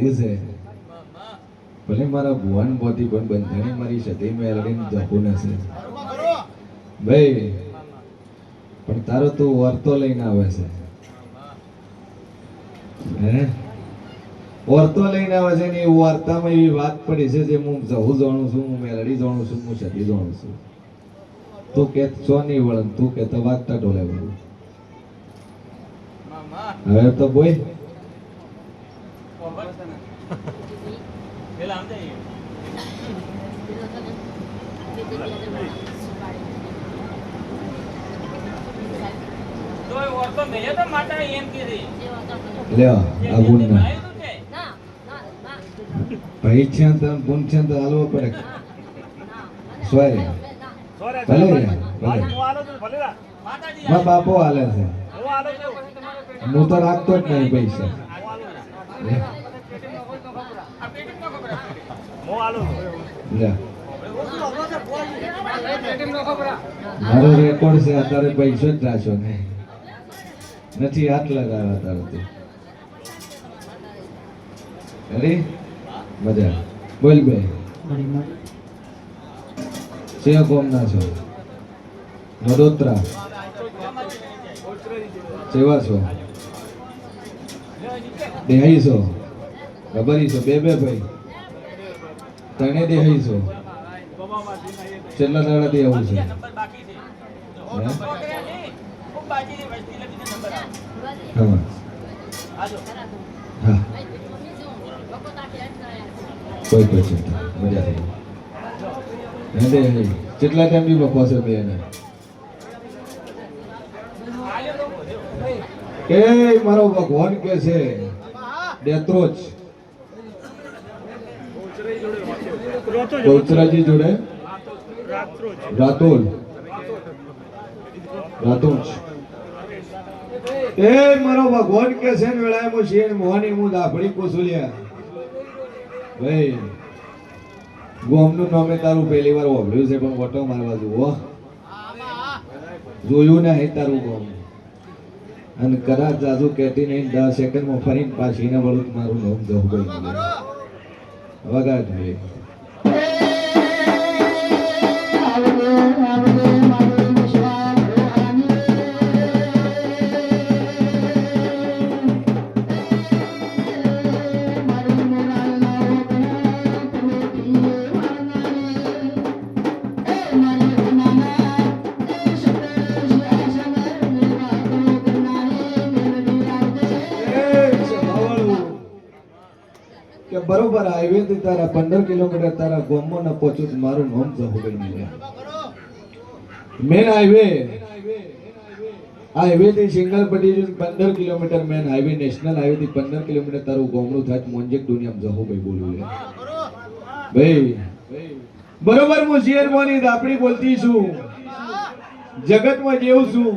છે. ભલે મારા ભુવન પોતી પણ બંધાણી મારી સતી મેળવીને જપું હશે ભાઈ પણ તારો તું વર્તો લઈને આવે છે. હે? વર્તો લઈને આવે છે ને એ વાર્તામાં એવી વાત પડી છે જે હું જવું જાણું છું હું મેલડી જાણું છું હું સતી જાણું છું. તું કે છો નહીં વળન તું કે તો વાગતા ડોલે વળું. હવે તો બોય પેલા આમ જઈએ. તોય ઓળખો મેલ્યો તો માતા એમ કીધી. લ્યો જે આ ગુણ જેને ના બનાવ્યું છે. ભાઈ છે ને તને, ગુણ છે તો ભલે ભલે. મા બાપો હાલે છે. હું તો રાખતો જ નહીં પૈસા. મારો રેકોર્ડ છે, અત્યારે પૈસો જ રાખ્યો ને નથી હાથ લગાવ્યા તો અરે મજા બોલ બે. છે કોમ ના છો? વડોદરા. સેવા છો? દેહાઈ છો? ખબરી છો? બે બે ભાઈ. તને દેહાઈ છો. છેલ્લા દાડા દે આવું છે. કોઈ ચિંતા મજા થઈ કેટલા ટાઈમ બી બકો છે બે ને હાલ્યો તો બોલ્યો. એ મારો ભગવાન કે છે દેત્રોજ ગૌચરાજી જોડે? રાતોલ રાતોજ એ મારો ભગવાન કે છે ને વેળાએ શેર મોહની મુ દાફડી કોસુલિયા. ભાઈ, ગોમનું નામે તારું પહેલી વાર ઓભળ્યું છે, પણ વટો મારવા જુઓ જોયું નહીં તારું ગોમ. અને કદાચ જાજુ કહેતી નહીં, દસ સેકન્ડમાં ફરીને પાછી ને વળું મારું નામ જવું વગા જોઈએ બરોબર હાઈવે થી તારા પંદર કિલોમીટર તારા ગોમો ન પહોંચું મારું નામ જહુબેન મળે. મેન હાઈવે હાઈવે થી સિંગલ પટી પંદર kilometre main highway national highway થી પંદર કિલોમીટર તારું ગોમડું થાય મોંજેક દુનિયામાં જહુભાઈ બોલું ભાઈ, બરોબર હું શેર મોની દાપડી બોલતી છું. જગતમાં જેવું છું.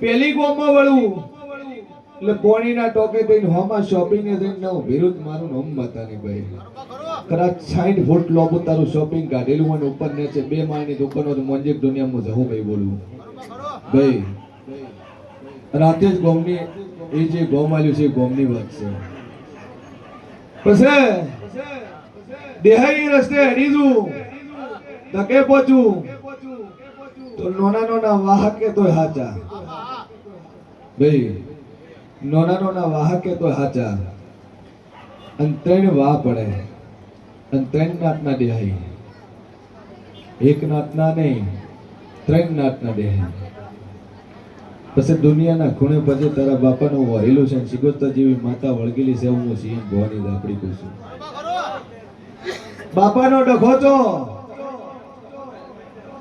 પેલી ગોમમાં વળું. એટલે કોણીના ટોપે થઈને હોમાં શોપિંગ થઈને હું વિરુદ્ધ મારું નામ બતાની ભાઈ કદાચ સાઈઠ ફૂટ લોબુ તારું શોપિંગ કાઢેલું ઉપર ને નીચે બે માળની દુકાનો મોંજેક દુનિયામાં જવું ભાઈ બોલું. ભાઈ રાતે જ ગોમની, એ જે ગોમ આલ્યું છે ગોમની વાત છે. પછી, દેહાઈ રસ્તે હરી જું, ધકે પહોંચું તો નોના નોના વાહકે તો હાચા. ભાઈ નાના નોના વાહકે તો હાચા. અને ત્રણ વાહ પડે. અને ત્રણ નાતના દેહાય. એક નાતના નહીં, ત્રણ નાતના દેહાય. પછી દુનિયાના ખૂણે પછી તારા બાપાનું વહેલું છે શિગોસ્તા જેવી માતા વળગેલી છે, હું સિંહ ભવાની દાપડી કહું છું બાપાનો ડખો છો?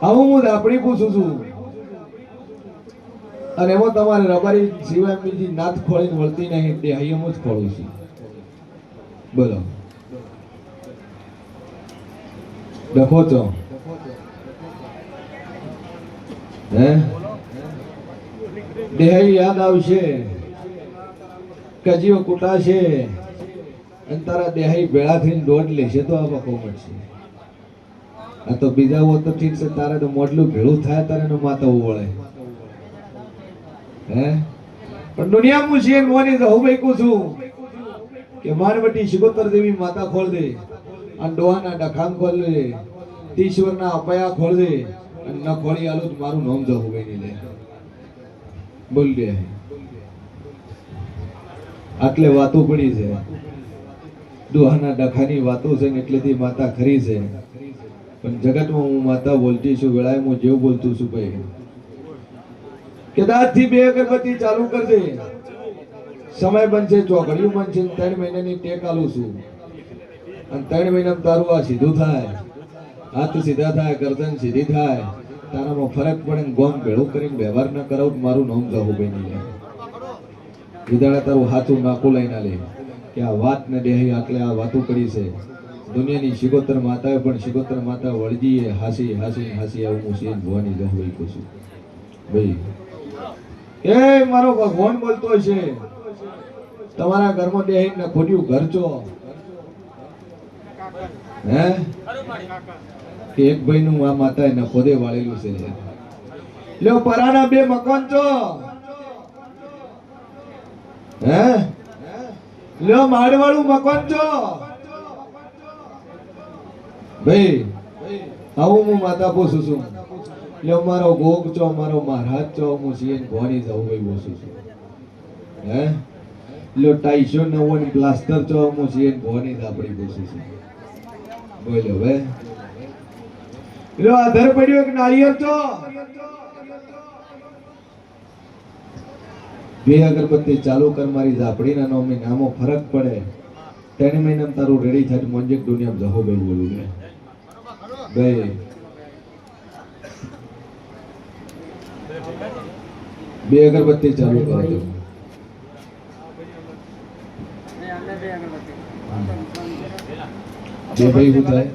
આવું હું દાપડી પૂછું છું. અને એમાં તમારે રબારી સિવાય બીજી નાથ ખોળીને વળતી નહીં તે અહીં હું જ ખોળું છું. બોલો. ડખો તો હે? દેહ યાદ આવશે. કજીઓ કુટાશે. અને તારા દેહાઈ ભેળા થઈને દોડ લેશે તો આ બકો મળશે. આ તો બીજા હો તો ઠીક છે, તારે તો મોટલું ભેળું થાય, તારે માતા વળે હે? પણ દુનિયા પૂછીએ મોની તો હું કહું છું કે મારવટી શિગોતર દેવી માતા ખોલ દે અને ડોહાના ડખામ ખોલ દે તીશ્વરના અપયા ખોલ દે અને ન ખોલી આલું તો મારું નામ જવું ભાઈ લે. બોલ દે આટલે વાતો પડી છે. ડોહાના ડખાની વાતો છે ને એટલેથી માતા ખરી છે. પણ જગતમાં હું માતા બોલતી છું, વેળાએ હું જેવું બોલતું છું ભાઈ. કદાચથી બે અગરબત્તી ચાલુ કરજે. સમય બનશે ચોકડીયું બનશે ત્રણ મહિનાની ટેક આલું છું. અને ત્રણ મહિનામાં તારું આ સીધું થાય. હાથ સીધા થાય, ગરદન સીધી થાય. તારામાં ફરક પડે ગોમ ભેળું કરીને વ્યવહાર ન કરાવ મારું નામ જવું ભાઈ નહીં વિદાડા તારું હાથું નાખું લઈને લે કે આ વાત ને દેહી આટલે આ વાતો કરી છે. દુનિયાની શિગોતર માતાએ પણ શિગોતર માતા વળજીએ હાસી હાસી હાસી આવું હું સીન ભવાની જવું છું. ભાઈ એ મારો ભગવાન બોલતો છે. તમારા ઘરમાં બેહીન ખોટ્યું ઘર છો? હે? એક ભાઈ નું આ માતા એને ખોદે વાળેલું છે. લ્યો, પરાના બે મકાન છો. હે? લ્યો માળવાળું મકાન છો. ભાઈ, આવું હું માતા પૂછું છું. લ્યો મારો ગોગ છો મારો મહારાજ છો હું સીએન ભવાની જવું ભાઈ બોસું છું. હે? લ્યો ટાઈસો નવો ને પ્લાસ્ટર છો હું સીએન ભવાની આપણી બોસું છું. બોલો હવે. એટલે આધાર પડ્યો એક નાળિયેર છો બે અગરબત્તી ચાલુ કર, મારી ઝાપડીના નામે નામો ફરક પડે. તેને મહિનામાં તારું રેડી થાય મોંજેક દુનિયામાં જહો ભાઈ બોલું ને ભાઈ બે અગરબત્તી ચાલુ કરો તો બે ભાઈ શું થાય.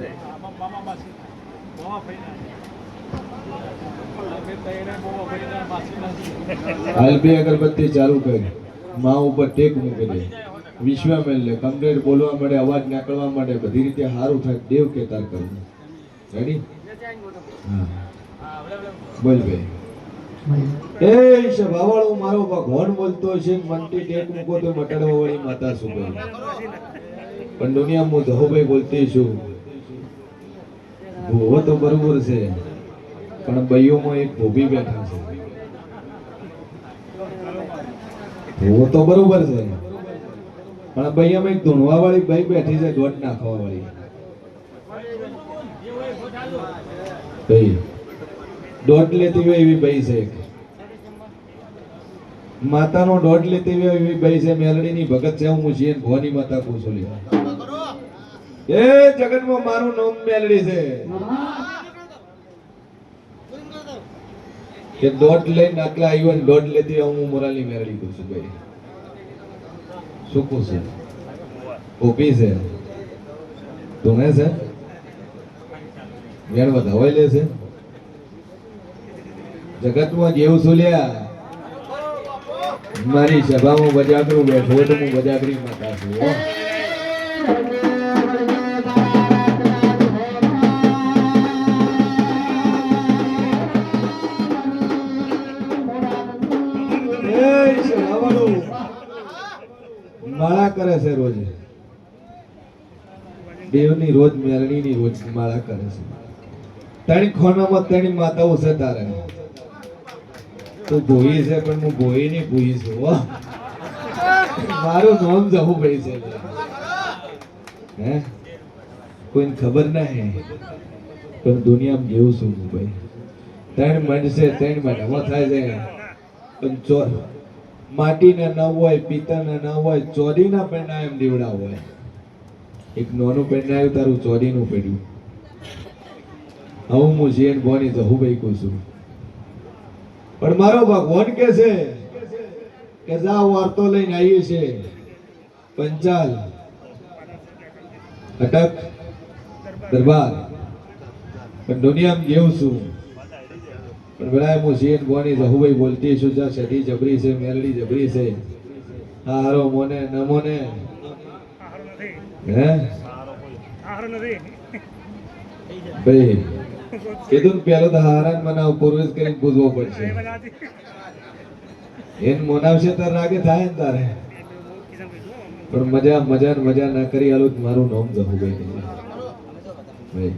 હાલ બે અગરબત્તી ચાલુ કરી. માં ઉપર ટેક મૂકી દે. વિશ્વ લે કમ્પ્લેટ બોલવા માટે અવાજ નીકળવા માટે બધી રીતે સારું થાય, દેવ કેતાર કરવું રેડી હા. બોલ ભાઈ. એ સભાવાળો મારો ભગવાન બોલતો છે મનથી ટેક મૂકો તો મટાડવા વાળી માતા શું પણ દુનિયામાં હું ધહોભાઈ બોલતી છું. ભૂવો તો બરોબર છે, પણ બઈઓમાં એક ભોબી બેઠા છે. ભૂવો તો બરોબર છે, પણ બઈયામાં એક ધૂણવા વાળી બઈ બેઠી છે, દોઢ નાખવા વાળી દોઢ લેતી હોય એવી ભાઈ છે માતાનો દોઢ લેતી હોય એવી ભાઈ છે, મેલડીની ભગત છે, હું છીએ ભવાની માતા કુસુલી એ જગતમાં મારું નામ મેલડી છે. કે દોઢ લઈને આટલા આવ્યો ને દોઢ લેતી હોય, હું મોરાલની મેલડી કહું છું ભાઈ. શું કહું છું ઊભી છે. તું છે? વેણ વધાવાઈ લે છે? જગતમાં જેવું સુલ્યા મારી સભામાં બજાગરું બેઠું તો હું બજાગરી માતા છું. માળા કરે છે રોજ. દેવની રોજ મેરણીની રોજ માળા કરે છે. ત્રણ ખોનામાં ત્રણ માતાઓ છે તારે. તું ભોઈ છે, પણ હું ભોઈ નહીં, ભૂઈ છું મારું નામ જહુભાઈ છે. હે? કોઈને ખબર ના હે? પણ દુનિયામાં જેવું છું હું, ભાઈ. ત્રણ મળશે ત્રણ મહિનામાં થાય છે પણ ચોર માટીના ના હોય પિત્તળના ના હોય, ચોરીના પેંડા એમ દીવડા હોય. એક નાનું આવ્યું, તારું ચોરીનું પડ્યું હવે હું જીએન બોની જહુભાઈ કહું છું. પણ મારો ભગવાન કે છે કે જા વાર્તો લઈને આવીએ છે પંચાલ અટક દરબાર. પણ દુનિયામાં જેવું છું. પણ બરાબર હું શેઠ બોની રહુભાઈ બોલતી છું જા સડી જબરી છે મેલડી જબરી છે. હારો મોને નમોને હે? ભાઈ કીધું પેલો તો હારાન મનાવ પૂર્વેશ કરીને પૂછવો પડશે. એન મનાવશે તાર રાગે થાય ને તારે. પણ મજા મજા મજા ના કરી આલું તો મારું નામ જહું ભાઈ ભાઈ.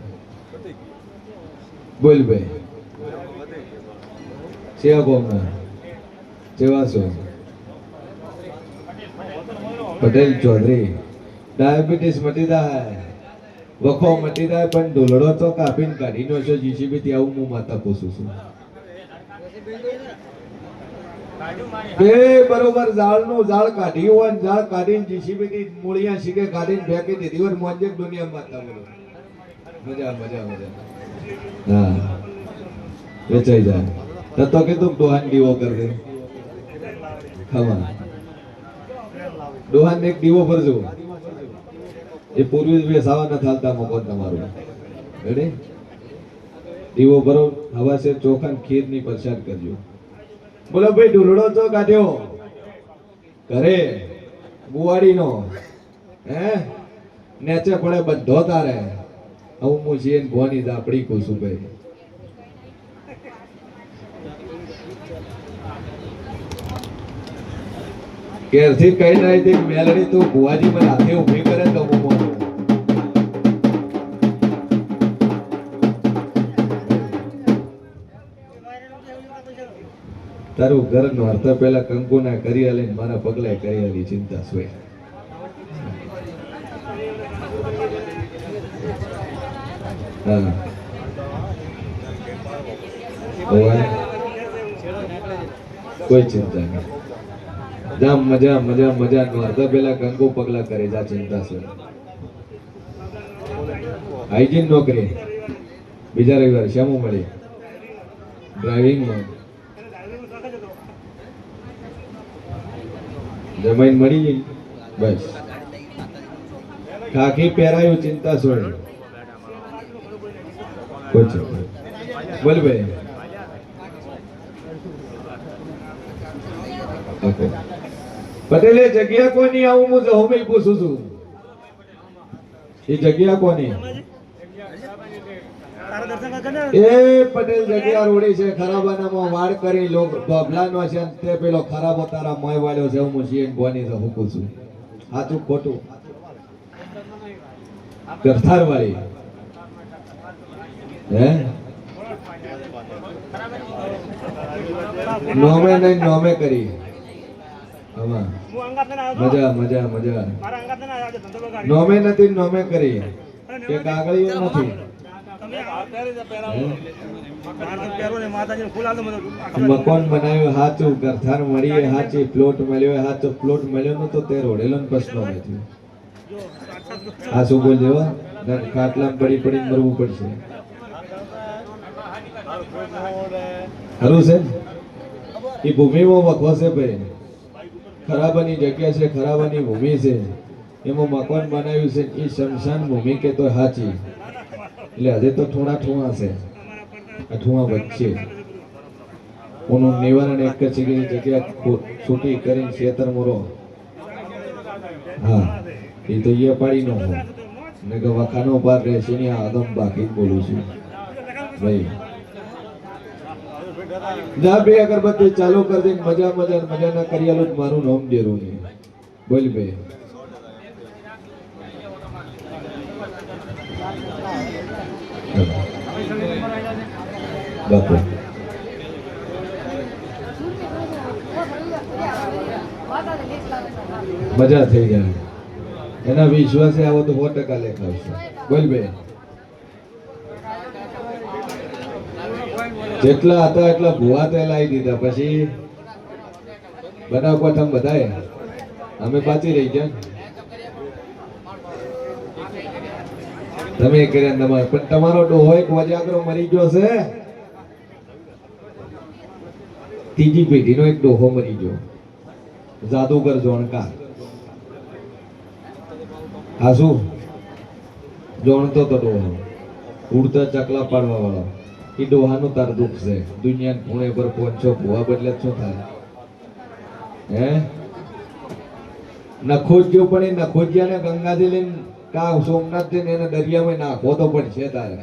બોલ ભાઈ. સેવા કોમના. સેવા છો પટેલ ચૌધરી. ડાયાબિટીસ મટી જાય. વખો મટી જાય, પણ ઢોલડો તો કાપીને કાઢી નો છો જીસીબી થી આવું હું માતા પૂછું છું. બે બરોબર ઝાડનું ઝાડ કાઢી હોય ઝાડ કાઢીને જીસીબી થી મૂળિયા શીખે, કાઢીને ફેંકી દીધી હોય મોજે દુનિયા માતા બોલો. મજા મજા મજા. હા. વેચાઈ જાય. તો કીધું ડોહાન દીવો કરી દે. ખબર ડોહાન એક દીવો ભરજો. એ પૂર્વી બેસાવા ન થાલતા મકોન તમારું. રેડી દીવો ભરો, હવા છે, ચોખા ખીરની પ્રસાદ કરજો. બોલો ભાઈ ઢોલડો તો કાઢ્યો? ઘરે. બુવાડીનો. હે? નેચે પડે બધો તારે. હું હું ને ભોની દાપડી કુસું ભાઈ. ઘેરથી કઈ રહી હતી મેલડી તું ભુવાજી મને હાથે ઊભી કરે તો હું તારું ઘર નોરતા પહેલા કંકુના કરી લઈને મારા પગલે કરી આલી ચિંતા સોય કોઈ ચિંતા નહીં. જા મજા મજા મજા નોરતા પહેલા કંકુ પગલા કરે, જા ચિંતા સોય હાઇજીન નોકરી. બીજા રવિવાર શ્યામો મળી. ડ્રાઇવિંગમાં જમાઈને મળી બસ. કાકી પહેરાયું, ચિંતા ચિંતા નહીં. બોલ ભાઈ. પટેલે, જગ્યા કોની? આવું હું જહોભાઈ પૂછું છું. એ જગ્યા કોની? એ પટેલ જગ્યા રોડી છે ખરાબાનામાં વાળ કરી લોક ભભલાનો છે તે પેલો ખરાબો તારા મોય વાળ્યો છે હું સીએન બોની તો હુકું છું. સાચું ખોટું? ગરથાર વાળી હે? નોમે નહીં નોમે કરી. મજા મજા મજા. નોમે નથી નોમે કરી. કે કાગળીઓ નથી? મકાન બનાવ્યું, હાચું ઘરધાર મળીએ, હાચી પ્લોટ મળ્યો, હાચો પ્લોટ મળ્યો નતો તે રોડેલો ને પ્રશ્ન નથી આ શું બોલ દેવા ખાટલામાં પડી પડી મરવું પડશે. ખરું છે? એ ભૂમિમાં વખવાશે ભાઈ. ખરાબાની જગ્યા છે, ખરાબાની ભૂમિ છે. એમાં મકાન બનાવ્યું છે, એ શમશાન ભૂમિ કે તો હાચી? એટલે હજે તો થોડા ઠુવા છે. આ ઠુવા વચ્ચે. ઓનું નિવારણ એક છે કે જગ્યા છૂટી કરીને ખેતર મોરો. હા, એ તો એ પાડી નો હોય. ને કે વખાનો પાર રહેશે ને આદમ બાકી બોલું છું. ભાઈ. જા બે અગરબત્તી ચાલુ કરી દે મજા મજા મજા ના કરી આલું મારું નામ દેરું નહીં બોલ ભાઈ. બાપુ. મજા થઈ જાય. એના વિશ્વાસે આવો તો સો ટકા લેખાવશે બોલ બે. જેટલા હતા એટલા ભૂવા તે લાવી દીધા. પછી બનાવ પ્રથમ બધાએ. અમે પાછી રહી ગયા. તમે કર્યા તમારે, પણ તમારો ડોહો એક વજાગરો મરી ગયો છે. ત્રીજી પેઢીનો એક ડોહો મરી ગયો. જાદુગર જોણકાર. હા શું? જોણતો તો ડોહો. ઉડતા ચકલા પાડવા વાળો એ ડોહાનું તાર દુઃખ છે. દુનિયા ખૂણે પર પહોંચો, ભૂવા બદલે શું થાય? હે? નખોજ્યો પણ એ નખોજિયાને ગંગાથી લઈને કા સોમનાથ જઈને એને દરિયામાં નાખો તો છે તારે.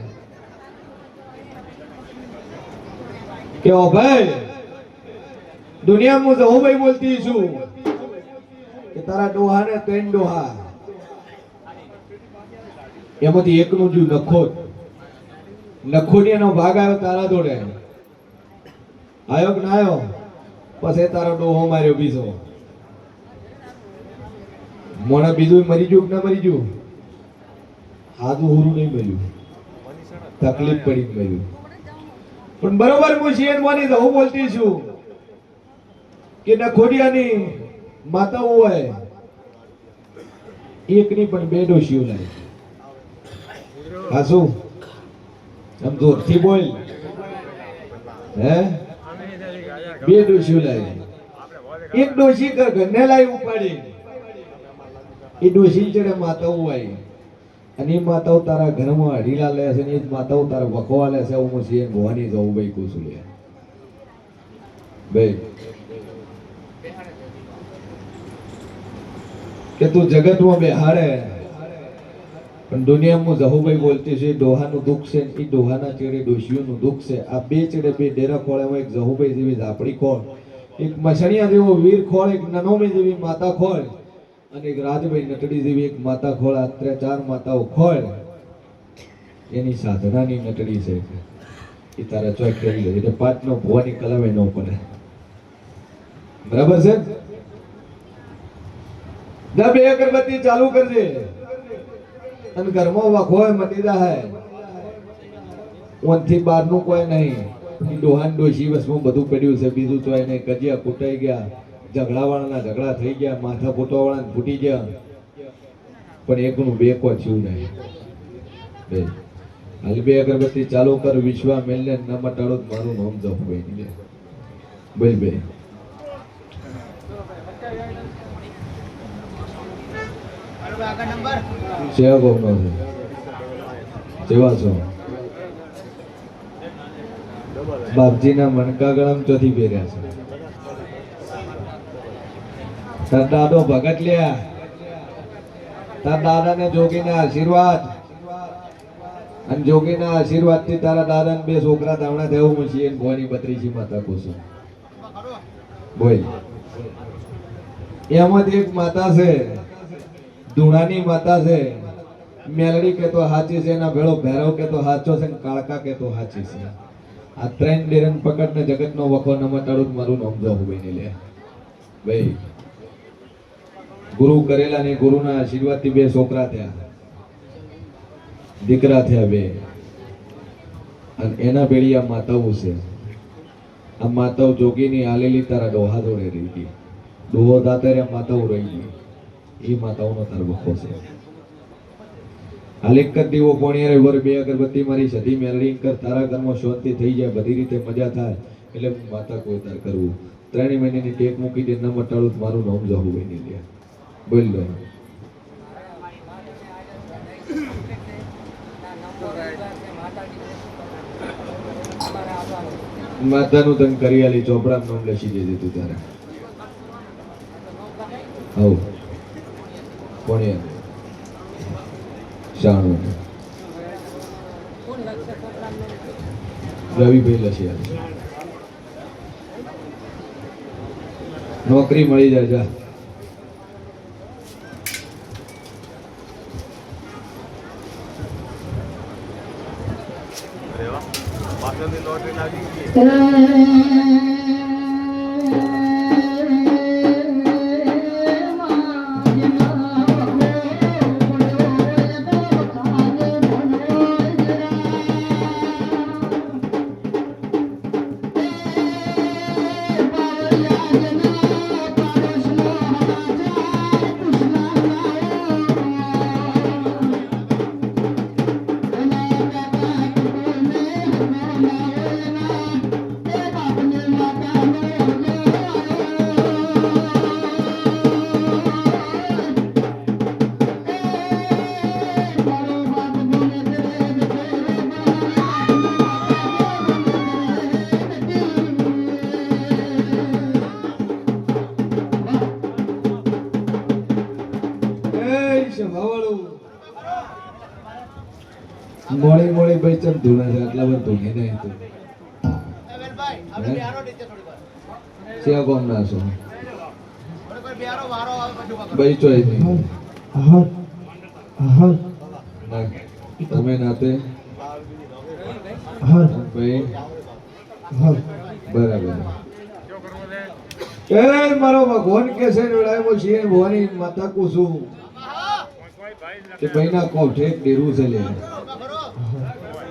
કેવો ભાઈ, દુનિયામાં હું ભાઈ બોલતી છું. કે તારા ડોહા ને ત્રણ ડોહા. એમાંથી એકનું જો નખો નખોડિયાનો ભાગ આવ્યો તારા જોડે. આયો કે ના આવ્યો પછી તારો ડોહો માર્યો બીજો. મોણા બીજું મરી ગયું કે ના મરી ગયું? હાથું હુરું નહીં મળ્યું તકલીફ પડી મળ્યું પણ બરોબર હું મોની તો હું બોલતી છું કે નખોડિયાની માતા હોય નહીં પણ બે ડોશીઓ લાય. હા શું? આમ જોરથી બોલ. હે? બે ડોશીઓ લાય. એક ડોશી ઘરને લાવી ઉપાડી. એ ડોશી ચડે માતાઓ હોય. અને એ માતાઓ તારા ઘરમાં અઢીલા લે છે એ જ માતાઓ તારા વખવા લે છે, હું છે ભવાની જવું ભાઈ કુશું લે. ભાઈ. કે તું જગતમાં બેહાડે. પણ દુનિયામાં જહુભાઈ બોલતી છે, ડોહાનું દુઃખ છે એ ડોહાના ચેડે ડોશીઓનું દુઃખ છે. આ બે ચેડે બે ડેરા ખોળામાં એક જહુભાઈ જેવી ઝાપડી ખોળ, એક મછણિયા જેવો વીર ખોળ, એક નનોમી જેવી માતા ખોળ. અને એક રાજભાઈ નટડી જેવી એક માતા ખોળ, આ ત્રણ ચાર માતાઓ ખોળ. એની સાધનાની નટડી છે એ તારા ચોક કરી લે એટલે પાંચનો ભુવાની કલમે ન પડે. બરાબર છે? જા બે અગરબત્તી ચાલુ કરજે. અને ઘરમાં વખો હોય મટી જાય ઓનથી બહારનું કોઈ નહીં. ડોહાન ડોશી વસમાં બધું પડ્યું છે. બીજું તો એને કજિયા કૂટાઈ ગયા. ઝઘડાવાળાના ઝઘડા થઈ ગયા, માથા ફૂટવાવાળાને ફૂટી ગયા. પણ એકનું બે કો થયું નહીં. બે. હાલ બે અગરબત્તી ચાલુ કર, વિશ્વા મેલને ન મટાડો મારું નામ જપ હોય. લે બોલ બે. સેવા છો. બાપજીના મણકા ગળામાં ચોથી પહેર્યા છે. તાર દાદો ભગત લ્યા. તાર દાદાને જોગીના આશીર્વાદ. અને જોગીના આશીર્વાદથી તારા દાદાને બે છોકરા દાવણા દેવું મશી ગોની બત્રીસી માતા કુસુમ બોલ. એમાંથી એક માતા છે. ધૂણાની માતા છે. મેલડી કે તો હાચી છે, એના ભેળો ભેરવ કે તો હાચો છે ને કાળકા કે તો હાચી છે. આ ત્રણ ડેરન પકડને જગતનો વખો ન મટાડું તો મારું નામ જો ભાઈ લે. ભાઈ. ગુરુ કરેલા ને ગુરુના આશીર્વાદથી બે છોકરા થયા. દીકરા થયા બે. અને એના પેઢી આ માતાઓ છે. આ માતાઓ જોગીની આલેલી તારા ડોહા જોડે રહી ગઈ. ડોહો દાતરે માતાઓ રહી ગઈ. એ માતાઓનો તાર વખો છે. હાલ એક જ દીવો પોણિયારે વર બે અગરબત્તી મારી સધી મેલડી કર, તારા ઘરમાં શાંતિ થઈ જાય, બધી રીતે મજા થાય, એટલે માતા કોઈ તાર કરવું ત્રણ મહિનાની ટેક મૂકી દે, ન મટાડું મારું નામ જવું બની લે બોલ લો માતાનું તન કરી આલી ચોપડા નામ લખી દીધું તું તારે હવ કોણે શાણું રવિભાઈ લખી નોકરી મળી જાય, જા. લાગી મોડી મોડી ભાઈ ચમ ધૂણે છે આટલા બધા ધૂણી નહીં તો ક્યાં કોમ ના છો ભાઈ ચોઈ નહીં. હા હા તમે નાતે? હા ભાઈ? હા બરાબર. એ મારો ભગવાન કે છે લડાયો છે ભવાની માતા કુસુમ કે ભાઈના કોઠે ડેરું છે લે.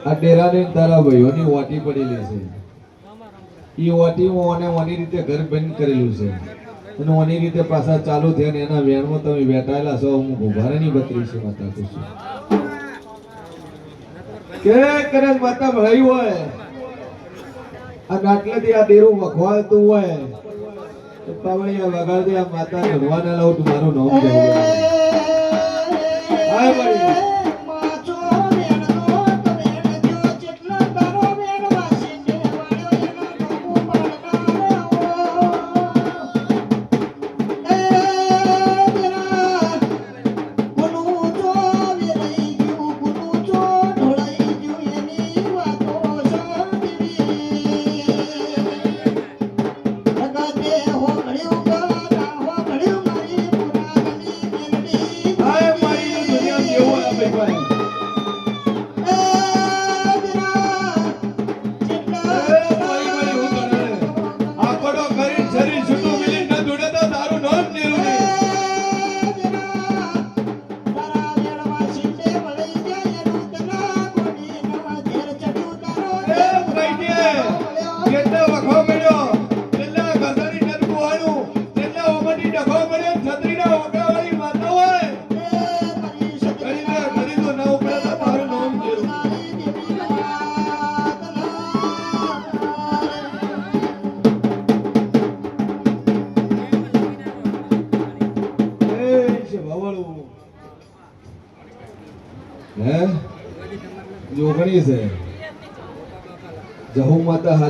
આ ડેરાને તારા ભાઈઓની વાટી પડેલી છે એ વાટીમાં ઓને ઓની રીતે ઘર બંધ કરેલું છે અને ઓની રીતે પાછા ચાલુ થયા ને એના વેણમાં તમે બેઠાયેલા છો હું ઉભારેની બત્રી છે માતા કુસુમ કે કદાચ માતા ભાઈ હોય આ નાટલેથી આ ડેરું વખવાતું હોય તો પાવળિયા વગાડતી આ માતા ભગવાન લાવું તમારું નામ જવું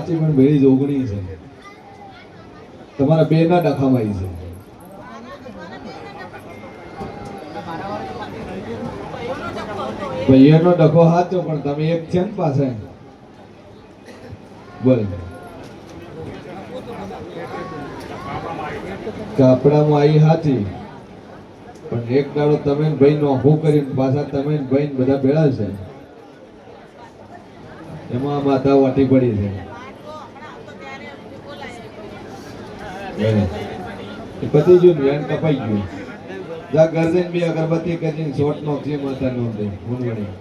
હાચી પણ ભેળી જોગણી છે. તમારા બે ના ડખામાં છે. ભાઈઓનો ડખો હાચો પણ તમે એક છે ને પાસે. બોલ. કાપડામાં આવી હાચી. પણ એક દાડો તમે ભાઈ ભાઈ નોખું કરીને પાછા તમે ભાઈ બધા ભેળા છે. એમાં માતા વાટી પડી છે. એ પતી ગયું વેણ કપાઈ ગયું. જા ગરજન બી અગરબત્તી કરીને શોટથી માતા નો દે હુનવણી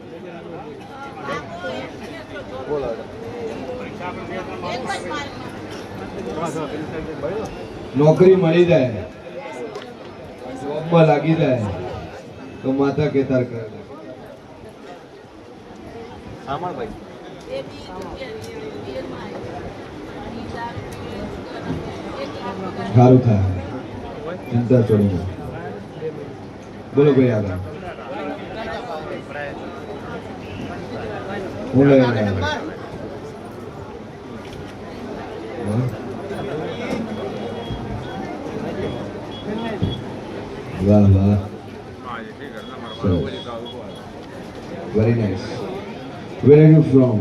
નોકરી મળી જાય. જોબમાં લાગી જાય. તો માતા કેતાર કરે. સાંભળ ભાઈ સારું થાય ચિંતા છોડી બોલો ભાઈ આગળ હું લઈને આવ્યો. હા? વાહ વાહ સરસ very nice where are you from